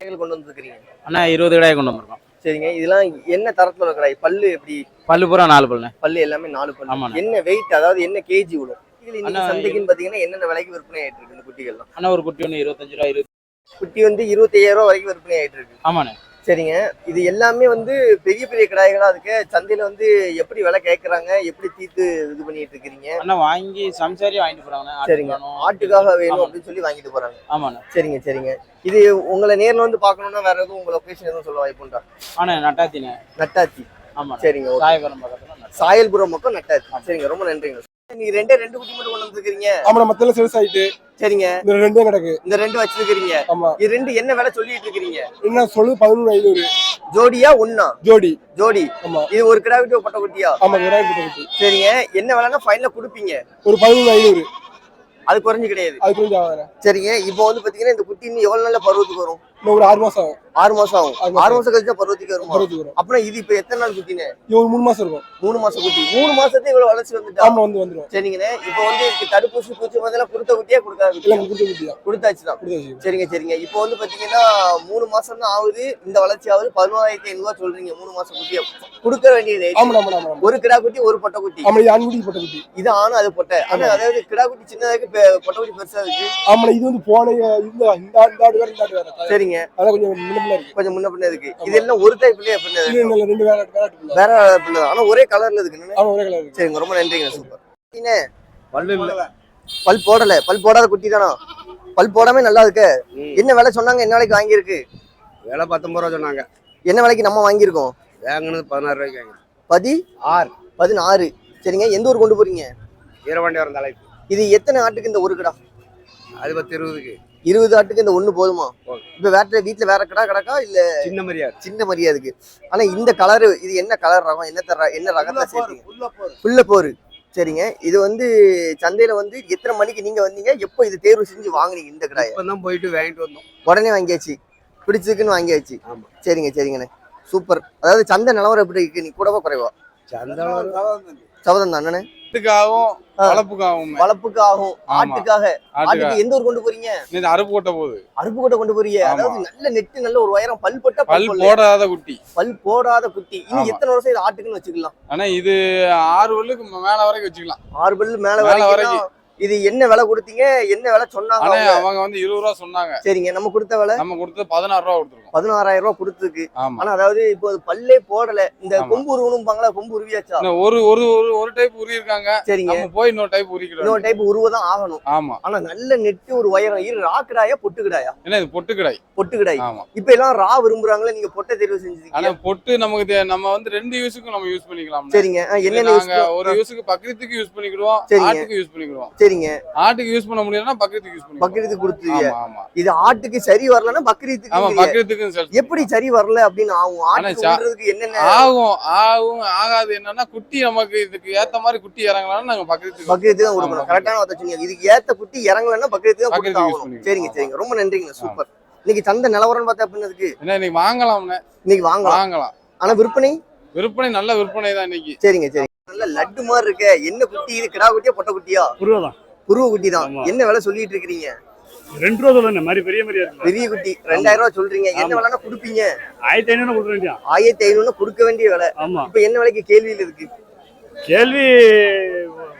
கொண்டு வந்துருக்கீங்க அண்ணா இருபது கடாய் கொண்டு வந்திருக்கோம். சரிங்க. இதெல்லாம் என்ன தரத்துல இருக்கிற காய் பல்லு எப்படி? பல்லு பூரா நாலு பல்லுண்ணே. பல்லு எல்லாமே நாலு பல்லு. ஆமாண்ணே. என்ன வெயிட் அதாவது என்ன கேஜி விடும்? சந்தைக்குன்னு பாத்தீங்கன்னா என்னென்ன விலைக்கு விற்பனை ஆயிட்டு இருக்கு இந்த குட்டிகள்லாம்? அண்ணா ஒரு குட்டி ஒன்று இருபத்தஞ்சு ரூபா இருபது குட்டி வந்து இருபத்தையாயிரம் ரூபாய் வரைக்கும் விற்பனை ஆயிட்டு இருக்கு ஆமாண்ணே. சரிங்க. இது எல்லாமே வந்து பெரிய பெரிய கிடாய்களா இருக்கு. சந்தையில வந்து எப்படி விலை கேட்கறாங்க எப்படி தீர்த்து இது பண்ணிட்டு இருக்கிறீங்க? அண்ணா வாங்கி சம்சாரி வாங்கிட்டு ஆட்டுக்கு சரிங்க. ஆட்டுக்காக வேணும். அப்படின்னு சொல்லி வாங்கிட்டு போறாங்க. ஆமாண்ணே. சரிங்க சரிங்க. இது உங்களை நேர்ல வந்து பார்க்கணும்னா வேற எதுவும் உங்க லொகேஷன் எதுவும் சொல்ல வாய்ப்புண்டா அண்ணா நட்டாத்தினே நட்டாச்சி ஆமாண்ணே. சரிங்க. சாயபுரம் பக்கத்துல நட்டாத்தி. சாயல்புரம் பக்கம் நட்டாச்சி சரிங்க ரொம்ப நன்றிங்க. நீங்க ரெண்டே ரெண்டு குட்டி மட்டும் கொண்டு வந்துருக்கீங்க ஆமா மத்தெல்லாம் சேல்ஸ் ஆயிட்டு. சரிங்க. இந்த ரெண்டும் கிடக்கு. இந்த ரெண்டு வச்சிருக்கீங்க ஆமா. இது ரெண்டு என்ன விலை சொல்லிட்டு இருக்கிறீங்க? என்ன சொல்லு பதினொன்று ஐநூறு. ஜோடியா ஒண்ணா? ஜோடி. ஜோடி. ஆமா. இது ஒரு கிடா குட்டி ஒரு பட்ட குட்டியா? ஆமா விராட் குட்டி சரிங்க. என்ன விலைன்னா ஃபைனல கொடுப்பீங்க. ஒரு பதினொன்று ஐநூறு. அது குறைஞ்சு கிடையாது. அது ஆகுறேன் சரிங்க. இப்போ வந்து பாத்தீங்கன்னா இந்த குட்டி இன்னும் எவ்வளவு நாள்ல பருவத்துக்கு வரும்? இன்னும் ஒரு ஆறு மாசம் ஆகும். ஆறு மாசம் ஆகும். ஆறு மாசம். கழிச்சா பருவத்துக்கு வருமா? பருவத்துக்கு வரும். அப்புறம் இது இப்ப எத்தனை நாள் குட்டினே இது ஒரு மூணு மாசம் இருக்கும். மூணு மாசம் குட்டி. மூணு மாசத்துக்கு இவ்வளவு வளர்ச்சி வந்துட்டா? ஆமா வந்து வந்துடும் சரிங்கண்ணே. இப்போ வந்து தடுப்பூசி பூச்சி முதல்ல கொடுத்த குட்டியா கொடுக்காத குட்டியா? கொடுத்த குட்டி தான் கொடுத்தாச்சு தான் சரிங்க சரிங்க. இப்போ வந்து பாத்தீங்கன்னா மூணு மாசம் தான் ஆகுது. இந்த வளர்ச்சி ஆகுது. பதினோராயிரத்தி ஐநூறு சொல்றீங்க மூணு மாசம் குட்டியா? கொடுக்க வேண்டியது ஒரு கிடா குட்டி ஒரு பொட்டை குட்டி. ஆமா இது ஆண்குடி போட்ட குட்டி. இது ஆணும் அது பொட்டை. ஆனா. அதாவது கிடா குட்டி சின்னதா இருக்கு பெ- பொட்டை குட்டி பெருசா இருக்கு. ஆமா இது வந்து போன இந்த இந்த ஆடு வேற இந்த ஆடு வேற. சரிங்க. அதான் கொஞ்சம் முன்ன இருக்கு. கொஞ்சம் முன்ன பின்ன இருக்கு. இது எல்லாம் ஒரு டைப் ரெண்டு வேற வேற பிள்ளை தான். ஆனா ஒரே கலர்ல இருக்கு ஒரே கலர் இருக்கு. சரிங்க ரொம்ப நன்றிங்க சூப்பர் பல்லு இல்ல பல் போடல. பல் போடாத குட்டி தானா? பல் போடாம நல்லா இருக்கு. என்ன விலை சொன்னாங்க? என்ன விலைக்கு வாங்கியிருக்கு? விலை பத்தொன்பது ரூபா சொன்னாங்க. என்ன விலைக்கு நம்ம வாங்கியிருக்கோம்? வாங்கினது பதினாறு ரூபாய்க்கு வாங்கி பதி ஆறு. பதினாறு. சரிங்க எந்த ஊர் கொண்டு போறீங்க? வீரபாண்டி வரும் தலைப்பு இது எத்தனை ஆட்டுக்கு இந்த ஒரு கிடா? அது பத்து இருபதுக்கு. இருபது ஆட்டுக்கு இந்த ஒண்ணு போதுமா. இப்ப வேற வீட்டுல வேற கடா கிடக்கா இல்ல சின்ன மரியாதை சின்ன மரியா இருக்கு? ஆனா இந்த கலர் இது என்ன கலர் ரகம்? என்ன தர என்ன ரகத்தை சேர்த்தீங்க? புல்ல போரு. சரிங்க. இது வந்து சந்தையில வந்து எத்தனை மணிக்கு நீங்க வந்தீங்க? எப்போ இது தேர்வு செஞ்சு வாங்குனீங்க இந்த கடாயை? தான் போயிட்டு வாங்கிட்டு வந்தோம். உடனே வாங்கியாச்சு. பிடிச்சிருக்குன்னு வாங்கியாச்சு. சரிங்க சரிங்கண்ணே. சூப்பர். அதாவது சந்தை நிலவரம் எப்படி இருக்கு? நீ கூடவா குறைவா? சந்தளம் சபதம் தான் ஆட்டுக்காகவும் ஆ. வளர்ப்புக்காகவும். வளப்புக்கு ஆகும் ஆமா. ஆட்டுக்காக. ஆட்டுக்கா எந்த ஊர் கொண்டு போறீங்க? இது அறுப்பு கொட்ட போகுது. அருப்புக்கோட்டை கொண்டு போறீங்க. அதாவது நல்ல நெட்டு நல்ல ஒரு உயரம் பல் பட்டா பல் போடாத குட்டி. பல் போடாத குட்டி. ஆமா. எத்தனை வருஷம் இது ஆட்டுக்குன்னு வச்சுக்கலாம்? ஆனா இது ஆறு பல்லுக்கு மேல வரைக்கும் வச்சுக்கலாம். ஆறு பல்லு மேல வரைக்கும் இது என்ன விலை கொடுத்தீங்க? என்ன விலை சொன்னாங்க ஆனா அவங்க? வந்து இருபது ரூபா சொன்னாங்க. சரிங்க நம்ம கொடுத்த விலை? நம்ம கொடுத்தது பதினாறு ரூபா கொடுத்துருக்கோம். பதினாறாயிரம் ரூபாய் கொடுத்துருக்கு. ஆனா அதாவது இப்போ பல்லே போடல. இந்த. கொம்பு உருவணும்பாங்களா கொம்பு உருவியாச்சா? ஒரு ஒரு ஒரு ஒரு டைப் உரி இருக்காங்க சரிங்க. நம்ம போய் இன்னொரு டைப் உரிக்கிறோம் இன்னொரு டைப் உருவதான் ஆகணும். ஆமா. ஆனா நல்ல நெட்டு ஒரு உயரம் இரு ராக்குடாயா பொட்டுக்கிடாயா? ஏன்னா இது பொட்டு கிடை பொட்டுக்கிடாய். ஆமா. இப்ப எல்லாம் ரா விரும்புறாங்களே நீங்க பொட்டை தேர்வு ஆனா செஞ்சிருக்கீங்க பொட்டு நமக்கு நம்ம வந்து ரெண்டு யூஸுக்கும் நம்ம யூஸ் பண்ணிக்கலாம் சரிங்க. ஆ, என்னென்ன ஒரு யூஸுக்கு பக்கத்துக்கு யூஸ் பண்ணிக்கிடுவோம். ஆட்டுக்கு யூஸ் பண்ணிக்கிடுவோம். சரிங்க ஆட்டுக்கு யூஸ் பண்ண முடியலன்னா பக்கத்துக்கு யூஸ் பண்ணிக்கிடுவோம் பக்ரீத்துக்கு கொடுத்துருவீங்க. ஆமா ஆமா. இது ஆட்டுக்கு சரி வரலன்னா ஆமா பக்ரீத்துக்கு பக்கத்துக்கும் செல் எப்படி சரி வரல அப்படின்னு ஆகும். ஆட்டுக்கு சா- விடுறதுக்கு என்னென்ன? ஆகும் ஆகும் ஆகாது என்னன்னா குட்டி நமக்கு இதுக்கு ஏத்த மாதிரி குட்டி இறங்கலாம் நாங்க பக்கத்துக்கு பக்ரீத்துக்கு தான் கொடுக்கணும். ஆமா, கரெக்டான வார்த்தை சொன்னீங்க. இதுக்கு ஏத்த குட்டி இறங்கலன்னா பக்ரீத்துக்கு தான் பக்ரீத்துக்கு கொடுத்தாகணும். சரிங்க ஆமா. சரிங்க. ரொம்ப நன்றிங்க. சூப்பர். இன்னைக்கு சந்தை நிலவரம் பார்த்தா அப்படின்னதுக்கு என்ன இன்னைக்கு வாங்கலாம்னே இன்னைக்கு வாங்கலாம். வாங்கலாம். ஆனா விற்பனை? விற்பனை நல்ல விற்பனை தான் இன்னைக்கு. சரிங்க சரிங்க. நல்ல லட்டு மாதிரி இருக்க. என்ன குட்டி இது கிடா குட்டியா பொட்டை குட்டியா? உருவதான் புருவ குட்டி தான். என்ன விலை சொல்லிட்டு இருக்கீங்க ரெண்டு ரூபா சொல்லுங்க மாதிரி பெரிய இருக்கு. பெரிய குட்டி. ரெண்டாயிரம் ரூபாய் சொல்றீங்க. என்ன ஆமா. விலைன்னா கொடுப்பீங்க? ஆயிரத்தி ஐநூறு கொடுக்க வேண்டியா ஆயிரத்தி ஐநூறு கொடுக்க வேண்டிய விலை. ஆமா. இப்ப என்ன விலைக்கு கேள்வியில் இருக்கு? கேள்வி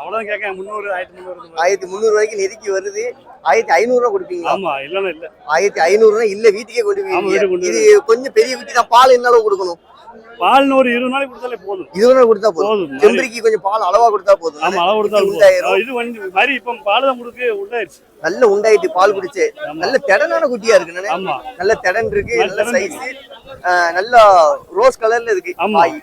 அவ்வளவுதான் கேட்க முந்நூறு ஆயிரத்தி முந்நூறு ஆயிரத்தி முந்நூறு வரைக்கும் நெருக்கி வருது. ஆயிரத்தி ஐநூறு ரூபாய் கொடுப்பீங்களா? ஆமா இல்லன்னா இல்ல. ஆயிரத்தி ஐநூறு ரூபாய் இல்ல வீட்டுக்கே போய் கொண்டு இது கொஞ்சம் பெரிய குட்டி தான். பால் என்ன அளவு கொடுக்கணும். பால் ஒரு இருபது நாளைக்கு கொடுத்தாலே போதும். இருபது நாள் கொடுத்தா போதும். மாதிரி. செம்பரிக்கு கொஞ்சம் பால் அளவா கொடுத்தா போதும். ஆமா அளவு கொடுத்தா உண்டாயிரும். இது வந்து மாதிரி இப்ப பால் தான் கொடுக்க உண்டாயிருச்சு நல்ல உண்டாயிட்டு பால் குடிச்சு நல்ல திடனான குட்டியா இருக்கு. ஆமா. நல்ல திடன் இருக்கு நல்ல சைஸ் நல்ல ரோஸ் கலர்ல இருக்கு ஆமா. பாய்.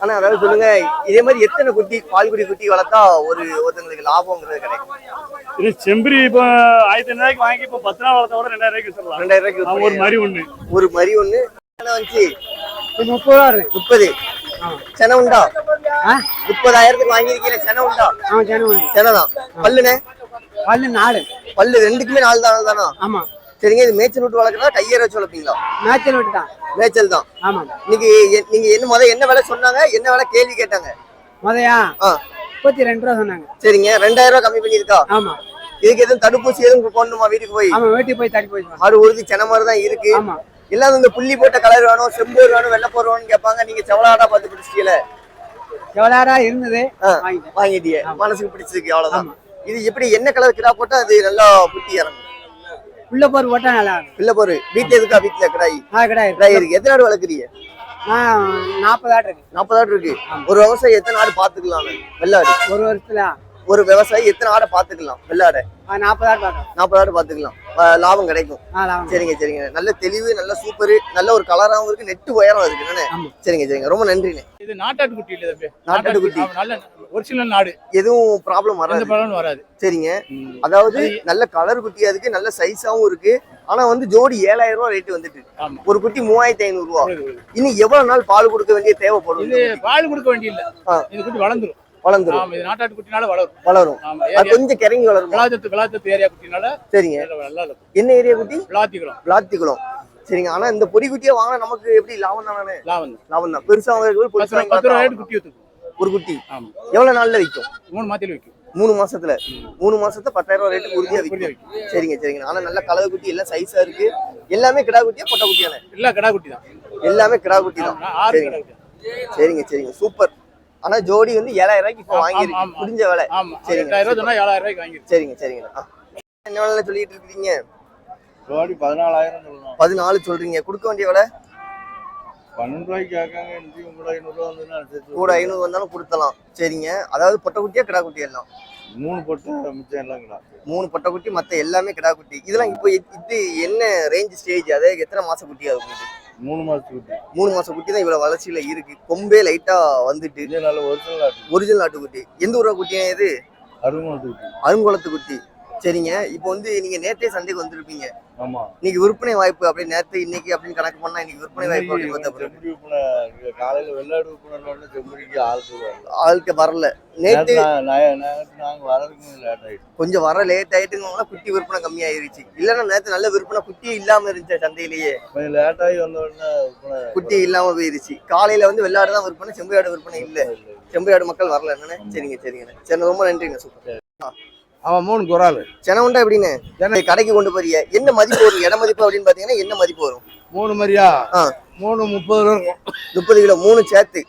ஆனா அதாவது சொல்லுங்க இதே மாதிரி எத்தனை குட்டி பால்குடி குட்டி வளர்த்தா ஒரு ஒருத்தங்களுக்கு லாபம்ங்கிறது கிடைக்கும் இது செம்பரி இப்ப ஆயிரத்தி ஐநூறு வாங்கி இப்ப பத்து நாள் வளர்த்தா கூட ரெண்டாயிரம் ரூபாய்க்கு ரெண்டாயிரம் ரூபாய்க்கு ஒரு. மாதிரி ஒண்ணு. ஒரு மரி ஒண்ணு. என்ன வந்துச்சு முப்பது. ரூபா இருக்கு முப்பது சென உண்டா? முப்பதாயிரத்துக்கு வாங்கியிருக்கீங்க சென உண்டா? ஜனம் உண்டு. சென தான். பல்லு நாலு. பல்லு ரெண்டுக்குமே நாலு தான் தானா? ஆமா. சரிங்க இது மேய்ச்சல் விட்டு வளர்க்குறதா கையேற வச்சு வளர்ப்பீங்களா? மேய்ச்சல் விட்டு தான். மேய்ச்சல் தான். ஆமா. இன்னைக்கு நீங்க என்ன முத என்ன விலை சொன்னாங்க என்ன விலை கேள்வி கேட்டாங்க? முதையா. முப்பத்தி ரெண்டு ரூபா சொன்னாங்க. சரிங்க ரெண்டாயிரம் ரூபாய் கம்மி பண்ணியிருக்கா? ஆமா. இதுக்கு எதுவும் தடுப்பூசி எதுவும் போடணுமா வீட்டுக்கு போய்? ஆமா வீட்டுக்கு போய் தடி போய் ஆடு உறுதி சென மாதிரி தான் இருக்கு. ஆமா. எல்லாரும் இந்த புள்ளி போட்ட கலர் வேணும் செம்போர் வேணும் வெள்ளைப்போர் வேணும்னு கேட்பாங்க. நீங்க செவலாடா பார்த்து பிடிச்சிட்டீல எவ்வளோ இருந்தது வாங்கிட்டியே. மனசுக்கு பிடிச்சிருக்கு அவ்வளவுதான். இது எப்படி என்ன கலர் கிடா போட்டா அது நல்லா குட்டி இறங்கும்? உள்ள போர் போட்டா நல்லா இருக்கும். பிள்ளை போரு வீட்டுல இருக்கா வீட்டுல கிடாய் ஆ கிடையாது கிடாய் இருக்கு. எத்தனை ஆடு வளர்க்குறீங்க? நாற்பது ஆடு இருக்கு. நாற்பது ஆடு இருக்கு. ஒரு விவசாயி எத்தனை ஆடு பாத்துக்கலாம் வெள்ளாடு. ஒரு வருஷத்துல ஒரு விவசாயி எத்தனை ஆடை பாத்துக்கலாம் வெள்ளாடை. ஆ, நாற்பது ஆடு பார்க்கணும் நாற்பது ஆடு பாத்துக்கலாம் லாபம் கிடைக்கும். சரிங்க சரிங்க. நல்ல தெளிவு நல்ல சூப்பர் நல்ல ஒரு கலராகவும் இருக்கு நெட்டு உயரம் இருக்கு. சரிங்க சரிங்க. ரொம்ப நன்றிண்ணே. இது நாட்டாட்டு குட்டி இல்ல தம்பி. நாட்டாட்டு குட்டி. ஆமா, நல்ல ஒரிஜினல் நாடு. எதுவும் ப்ராப்ளம் வராது. வராது. சரிங்க. அதாவது நல்ல கலர் குட்டியா இருக்கு நல்ல சைஸாவும் இருக்கு. ஆனா வந்து ஜோடி ஏழாயிரம் ரூபாய் ரேட் வந்துட்டு ஒரு குட்டி மூவாயிரத்தி ஐநூறு ரூபா. புரியுது, புரியுது. இனி எவ்வளவு நாள் பால் கொடுக்க வேண்டிய தேவைப்படும் இது பால் கொடுக்க வேண்டிய. இது குட்டி வளர்ந்துரும். வளர்ந்துரும். இது நாட்டாட்டு குட்டினால வளரும். வளரும். அது கொஞ்சம் கிறங்கி வளருமா? விளாத்தத்து விளாத்தத்து ஏரியா குட்டினால சரிங்க. நல்லா இருக்கும் என்ன ஏரியா குட்டி? விளாத்திக்கலாம் விளாத்திக்குளம் சரிங்க. ஆனா இந்த பொடி குட்டியா வாங்கினா நமக்கு எப்படி? லாபம் தானே? லாபம் தான். லாபம் தான் பெருசா வாங்குறது பத்து ரூபா பத்து ரூபா ரேட்டு குட்டி ஊத்துக்கும் ஒரு குட்டி. எவ்வளவு நாள்ல விற்கும் மூணு மாத்தில விற்கும் மூணு மாசத்துல. மூணு மாசத்துல பத்தாயிரம் ரூபாய் ரேட்டுக்கு உறுதியா விற்கும் சரிங்க சரிங்க. ஆனா நல்ல கலர் குட்டி எல்லாம் சைஸா இருக்கு. எல்லாமே கிடா குட்டியா பொட்டை குட்டியானே இல்ல கடா குட்டி தான் எல்லாமே கிடா குட்டி தான் சரிங்க கடா குட்டி தான். சரிங்க சரிங்க. சூப்பர். ஆனா ஜோடி வந்து ஏழாயிரம் ரூபாய்க்கு இப்போ ஆமா. முடிஞ்ச விலை. சரிங்க, எட்டாயிரம் ஏழாயிரம் ரூபாய்க்கு வாங்கிருக்கு சரிங்க. என்ன விலை சொல்லிட்டு இருக்கீங்க ஜோடி பதினாலாயிரம் பதினாலு சொல்றீங்க. கொடுக்க வேண்டிய விலை? பன்னெண்டு ரூபாய்க்கு கேட்காங்க. கூட ஐநூறுரூவா வந்து கூட ஐநூறு வந்தாலும் கொடுத்தலாம் சரிங்க. அதாவது பொட்டை குட்டியா கிடா குட்டி எல்லாம்? மூணு போட்டு மிச்சம் எல்லாம் கிடா. மூணு பொட்டை குட்டி மத்த எல்லாமே கிடா குட்டி. இதெல்லாம் இப்போ இது என்ன ரேஞ்ச் ஸ்டேஜ் அதாவது எத்தனை மாசம் குட்டி அது உங்களுக்கு? மூணு குட்டி. மூணு மாசம் குட்டி தான் இவ்வளவு வளர்ச்சியில இருக்கு. கொம்பே லைட்டா வந்துட்டு நல்ல ஒரிஜினல் ஆட்டு ஒரிஜினல் நாட்டுக்குட்டி எந்த ஊரா குட்டியா இது? அருமாட்டு குட்டி. அருங்குளத்து குட்டி. சரிங்க. இப்போ வந்து நீங்க நேத்தே சந்தைக்கு வந்திருப்பீங்க. ஆமா. இன்னைக்கு விற்பனை வாய்ப்பு அப்படி நேத்து இன்னைக்கு அப்படின்னு கணக்கு பண்ணா இன்னைக்கு விற்பனை வாய்ப்பு இங்க காலையில வெள்ளாடு விற்பனை செம்பரிக்கு ஆளுக்கு வரல ஆளுக்கு வரல. நேத்து நாங்க வரதுக்கு லேட் ஆயிடுச்சு. கொஞ்சம் வர லேட் ஆயிட்டுங்களா குட்டி விற்பனை கம்மியாயிருச்சு. இல்லைன்னா நேத்து நல்ல விற்பனை குட்டி இல்லாம இருந்துச்சு சந்தையிலேயே. கொஞ்சம் லேட் ஆகி வந்த உடனே குட்டி இல்லாம போயிருச்சு. காலையில வந்து வெள்ளாடு தான் விற்பனை செம்பரியாடு விற்பனை இல்ல. செம்பரியாடு மக்கள் வரல. என்னண்ணே? சரிங்க சரிங்கண்ணே சரி ரொம்ப நன்றிங்க சூப்பர். அவன் மூணு குறால் சென உண்டா எப்படின்னு? கடைக்கு கொண்டு போறீங்க என்ன மதிப்பு வரும்? இட மதிப்பு அப்படின்னு பாத்தீங்கன்னா என்ன மதிப்பு வரும்? மூணு மாதிரியா? ஆ. மூணு முப்பது ரூபா இருக்கும். முப்பது கிலோ மூணு சேர்த்து.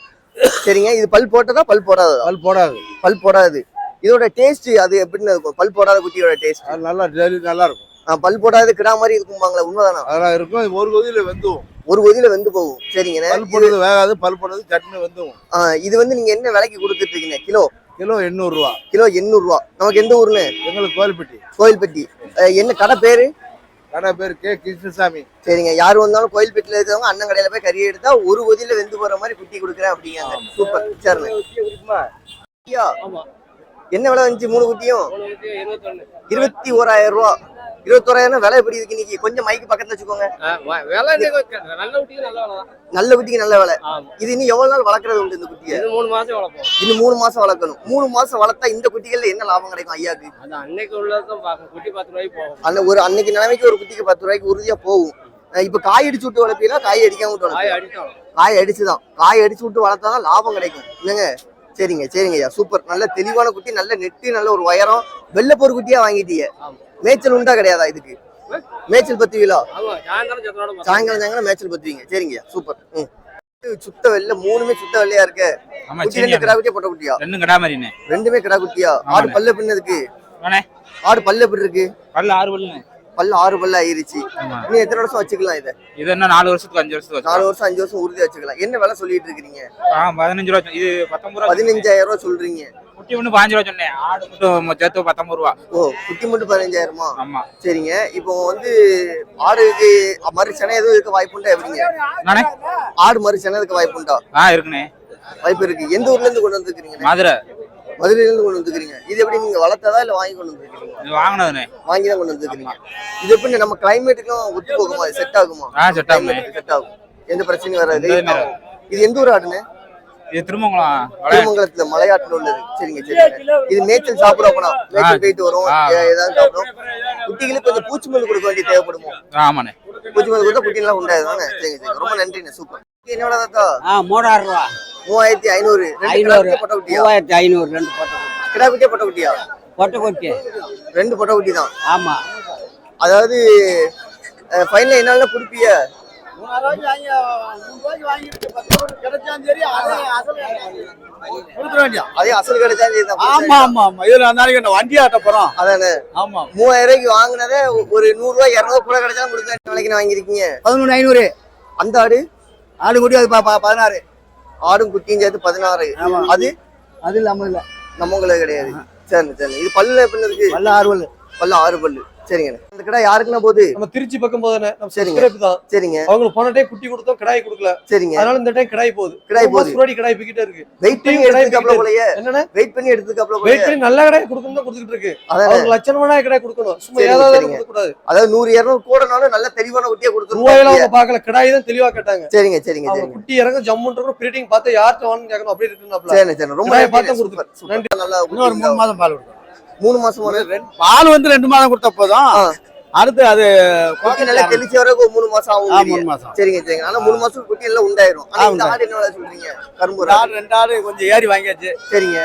சரிங்க இது பல் போட்டதா? பல் போடாததா? பல் போடாது. பல் போடாது. இதோட டேஸ்ட் அது எப்படின்னு இருக்கும்? பல் போடாத குட்டியோட டேஸ்ட் அது நல்லா டெய்லி நல்லா இருக்கும். பல் போடாத கிடா மாதிரி இருக்கும்பாங்களா உண்மைதானா? அதெல்லாம் இருக்கும். ஒரு கொதியில வெந்துவும் ஒரு கொதியில வெந்து போகும். சரிங்கண்ணே பல் போடுறது வேகாது பல் போடுறது சட்னி வெந்துவும் இது வந்து நீங்க என்ன விலைக்கு கொடுத்துட்டு இருக்கீங்க? கிலோ? கிலோ எண்ணூறு ரூபா. கிலோ எண்ணூறு ரூபா. நமக்கு எந்த ஊர்னு எங்களுக்கு கோயில்பட்டி. கோயில்பட்டி. என்ன கடை பேரு? கடை பேர் கே. கிருஷ்ணசாமி. சரிங்க. யார் வந்தாலும் கோயில்பட்டியில இருக்கிறவங்க அண்ணன் கடையில போய் கறி எடுத்தா ஒரு கொதியில வெந்து போற மாதிரி குட்டி கொடுக்குறேன் அப்படிங்காங்க சூப்பர். சரிண்ணே. ஐயா, என்ன விலை வந்துச்சு? மூணு குட்டியும்? இருபத்தி ஓராயிரம் ரூபா. இருபத்தோராயிரம் விலை எப்படி இருக்கு இன்னைக்கு? கொஞ்சம் மைக்கு பக்கத்துல வச்சுக்கோங்க. நல்ல குட்டிக்கு நல்ல விலை இது இன்னும் எவ்வளவு நாள் வளர்க்கறது உண்டு இந்த குட்டியை? மூணு மாசம் வளர்ப்போம். இன்னும் மூணு மாசம் வளர்க்கணும். மூணு மாசம் வளர்த்தா இந்த குட்டிகள்ல என்ன லாபம் கிடைக்கும் ஐயாக்கு அன்னைக்கு பார்க்கணும். குட்டி பத்து ரூபாய்க்கு போகும். அந்த ஒரு அன்னைக்கு நிலைமைக்கு ஒரு குட்டிக்கு பத்து ரூபாய்க்கு உறுதியா போகும். இப்ப காய் அடிச்சு விட்டு வளர்ப்பீங்களா? காய் அடிக்காம விட்டு அடித்தோம் காய் அடிச்சுதான். காய் அடிச்சு விட்டு வளர்த்தாதான் லாபம் கிடைக்கும். என்னங்க? சரிங்க சரிங்க ஐயா. சூப்பர். நல்ல தெளிவான குட்டி நல்ல நெட்டு நல்ல ஒரு உயரம். வெள்ளப்பொரு குட்டியா வாங்கிட்டீங்க. மேய்ச்சல் உண்டா கிடையாதா இதுக்கு? மேய்ச்சல் பத்து கிலோ ஆமா சாயந்தரம் சத்தோட சாயங்காலம் சாயங்காலம் மேய்ச்சல் பத்துவீங்க. சரிங்கய்யா சூப்பர் ம். சுத்த வெள்ளை மூணுமே சுத்த வெள்ளையா இருக்கு? ஆமா குட்டி ரெண்டு கிடா குட்டியா பொட்டை குட்டியா? ரெண்டும் கடா மாதிரிண்ணே. ரெண்டுமே கிடா குட்டியா? ஆடு. பல்ல பின்னதுக்கு அண்ணே. ஆடு பல்ல எப்படி இருக்கு? பல்லு ஆறு பல்லுண்ணே. பல்லு ஆறு பல்ல ஆயிருச்சு. இன்னும் எத்தனை வருஷம் வச்சுக்கலாம் இதை? இது என்ன நாலு வருஷத்துக்கு அஞ்சு வருஷத்துக்கு நாலு. வருஷம் அஞ்சு வருஷம் உறுதி வச்சுக்கலாம். என்ன விலை சொல்லிட்டு இருக்கீங்க பதினஞ்சு ரூபா. இது பத்தொன்பது ரூபா பதினஞ்சாயிரம் ரூபாய் சொல்றீங்க. குட்டி ஒன்று பாஞ்சு ரூபா சொன்னேன். ஆடு மட்டும் சேர்த்து பத்தொன்பது ரூபா. ஓ குட்டி மட்டும் பதினஞ்சாயிரமா? ஆமா. சரிங்க. இப்போ வந்து ஆடுக்கு மறு சென எதுவும் இருக்க வாய்ப்புண்டா எப்படிங்க? நானே? ஆடு மறு சென இருக்க வாய்ப்புண்டா ஆ இருக்குண்ணே. வாய்ப்பு இருக்கு. எந்த ஊர்ல இருந்து கொண்டு வந்துருக்கீங்க மதுரை. மதுரையில இருந்து கொண்டு வந்துருக்கீங்க இது எப்படி நீங்க வளர்த்ததா இல்ல வாங்கி கொண்டு வந்துருக்கீங்க இது வாங்கினதுண்ணே வாங்கி தான் கொண்டு வந்துருக்கீங்க இது எப்படி நம்ம கிளைமேட்டுக்கும் ஒத்து போகுமா? செட் ஆகுமா? ஆ செட் ஆகுமே. செட் ஆகும். எந்த பிரச்சனையும் வராது. இது எந்த ஊர் ஆடுன்னு இது திருமங்கலம். திருமங்கலத்துல மலையாட்டுல உள்ளது. சரிங்க சரிங்க. இது மேய்ச்சல் சாப்பிட போனா மேய்ச்சல் போயிட்டு வரும். ஏதாவது சாப்பிடும். குட்டிகளுக்கு கொஞ்சம் பூச்சி மருந்து கொடுக்க வேண்டிய தேவைப்படுமோ? ஆமாண்ணே. பூச்சி மருந்து கொடுத்தா குட்டி எல்லாம் உண்டாயிருந்தானே சரிங்க சரிங்க. ரொம்ப நன்றிண்ணே. சூப்பர். என்னோட தாத்தா? ஆ மூணாயிரம் ரூபா. மூவாயிரத்தி ஐநூறு. ஐநூறு. மூவாயிரத்தி ஐநூறு ரெண்டு பொட்டை கிடா குட்டியா பொட்டை குட்டியா? பொட்டை குட்டி. ரெண்டு பொட்டை குட்டி தான். ஆமா. அதாவது ஃபைனல் என்னால ஆமா மூவாயிரம் வாங்கினதே ஒரு நூறு ரூபாய் இருநூறு கூட கிடைச்சாலும் கொடுக்க வாங்கியிருக்கீங்க? பதினொன்று ஐநூறு. அந்த ஆடு? ஆடு குட்டி அது பதினாறு. ஆடும் குட்டியும் சேர்த்து பதினாறு. அது? அது இல்லாம இல்ல. நம்ம உங்களுக்கு கிடையாது. சரி சரி இது பல்லுல எப்படி இருக்கு? நல்ல ஆறு பல்லு. பல்லு ஆறு பல்லு. சரிங்க. இந்த கடை யாருக்குன்னா போகுது நம்ம திருச்சி பக்கம் போதானே நம்ம சரிங்க. சப்ஸ்கிரைப் தான். சரிங்க. அவங்களுக்கு போன டைம் குட்டி கொடுத்தோம் கிடாய் கொடுக்கல. சரிங்க. அதனால இந்த டைம் கிடாய் போகுது. கிடாய் ஒரு போகுது. முன்னாடி கிடாய் பிக்கிட்டே இருக்கு. வெயிட் பண்ணி எடுத்துக்காப்ல. போலயே. என்னன்னா வெயிட் பண்ணி எடுத்துக்காப்ல வெயிட் போலயே. பண்ணி நல்ல கிடாய் கொடுக்கணும் தான் கொடுத்துட்டு இருக்கு. அவங்களுக்கு லட்சணமான கிடாய் கொடுக்கணும். சும்மா ஏதாவது. கொடுக்க கூடாது. அதாவது நூறு இருநூறு கூடனாலும் நல்ல தெளிவான குட்டியை ரூபாயெல்லாம் கொடுத்துருவோம் அவங்க பாக்கல கிடாய் தான் தெளிவா கேட்டாங்க. சரிங்க சரிங்க அவங்க சரிங்க. குட்டி இறங்க ஜம்முன்ற பிரீட்டிங் பார்த்து யார்கிட்ட வாங்கன்னு கேட்கணும். அப்படி இருக்குனாப்ல சரி சரி ரொம்ப. பார்த்தா. சூப்பர். நன்றி. நல்லா இன்னொரு மூணு மாதம் பால் கொடுக்கும் மூணு மாசம் பால் வந்து ரெண்டு மாதம் கொடுத்தா போதும். அடுத்து அது குட்டி நல்லா தெளிச்ச வரைக்கும் மூணு மாசம் ஆகும் மூணு மாசம். சரிங்க சரிங்க. ஆனா மூணு மாசம் குட்டி எல்லாம் உண்டாயிரும். ஆனா இந்த. ஆடு என்ன சொல்றீங்க? கரும்பு ஆடு. ரெண்டு ஆடு கொஞ்சம் ஏறி வாங்கியாச்சு. சரிங்க.